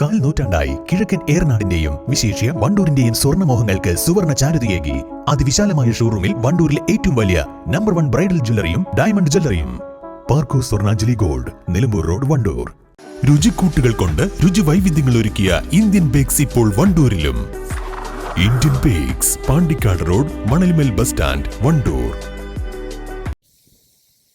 കാൽ നൂറ്റാണ്ടായി കിഴക്കൻ ഏറനാടിന്റെയും വിശേഷ്യ വണ്ടൂരിന്റെയും സ്വർണമോഹങ്ങൾക്ക് സുവർണ ചാരുതയേകി. അതിവിശാലമായ ഷോറൂമിൽ വണ്ടൂരിലെ ഏറ്റവും വലിയ നമ്പർ വൺ ബ്രൈഡൽ ജ്വല്ലറിയും diamond ജ്വല്ലറിയും Parco Swarnanjali gold Nilambur road Wandoor. രുചിക്കൂട്ടുകൾ കൊണ്ട് രുചി വൈവിധ്യങ്ങൾ ഒരുക്കിയ ഇന്ത്യൻ ബേക്സ് ഇപ്പോൾ വണ്ടൂരിലും. Indian bakes Pandikkad road Manalmel bus stand Wandoor.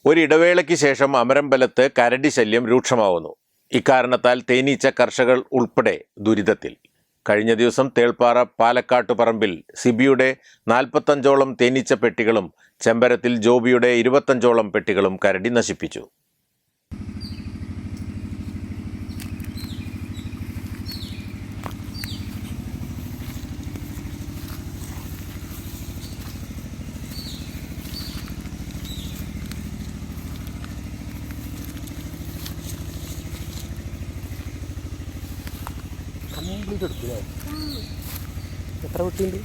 ഒരിടവേളയ്ക്ക് ശേഷം അമരമ്പലത്ത് കരടി ശല്യം രൂക്ഷമാവുന്നു. ഇക്കാരണത്താൽ തേനീച്ച കർഷകർ ഉൾപ്പെടെ ദുരിതത്തിൽ. കഴിഞ്ഞ ദിവസം തേൾപ്പാറ പാലക്കാട്ടുപറമ്പിൽ സിബിയുടെ നാൽപ്പത്തഞ്ചോളം തേനീച്ച പെട്ടികളും ചെമ്പരത്തിൽ ജോബിയുടെ ഇരുപത്തഞ്ചോളം പെട്ടികളും കരടി നശിപ്പിച്ചു. കംപ്ലീറ്റ് എടുക്കില്ലേ എത്ര കുട്ടിയുണ്ട്?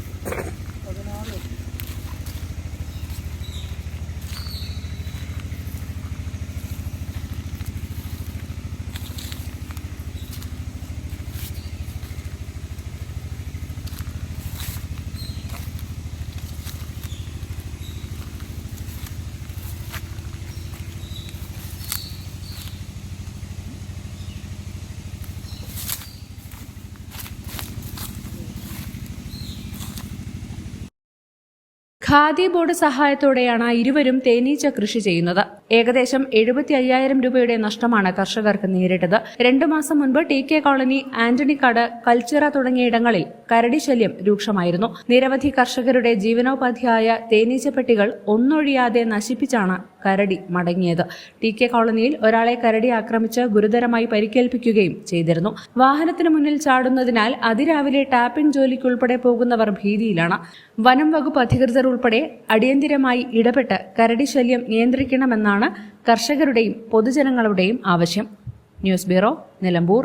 ഖാദി ബോർഡ് സഹായത്തോടെയാണ് ഇരുവരും തേനീച്ച കൃഷി ചെയ്യുന്നത്. ഏകദേശം എഴുപത്തി അയ്യായിരം രൂപയുടെ നഷ്ടമാണ് കർഷകർക്ക് നേരിട്ടത്. രണ്ടു മാസം മുൻപ് T K colony Antonykkad Kalchira തുടങ്ങിയ ഇടങ്ങളിൽ കരടി ശല്യം രൂക്ഷമായിരുന്നു. നിരവധി കർഷകരുടെ ജീവനോപാധിയായ തേനീച്ചപ്പെട്ടികൾ ഒന്നൊഴിയാതെ നശിപ്പിച്ചാണ് കരടി മടങ്ങിയത്. ടി കെ കോളനിയിൽ ഒരാളെ കരടി ആക്രമിച്ച് ഗുരുതരമായി പരിക്കേൽപ്പിക്കുകയും ചെയ്തിരുന്നു. വാഹനത്തിന് മുന്നിൽ ചാടുന്നതിനാൽ അതിരാവിലെ ടാപ്പിംഗ് ജോലിക്കുൾപ്പെടെ പോകുന്നവർ ഭീതിയിലാണ്. വനം വകുപ്പ് അധികൃതർ ഉൾപ്പെടെ അടിയന്തിരമായി ഇടപെട്ട് കരടി ശല്യം നിയന്ത്രിക്കണമെന്നാണ് കർഷകരുടെയും പൊതുജനങ്ങളുടെയും ആവശ്യം. News bureau Nilambur.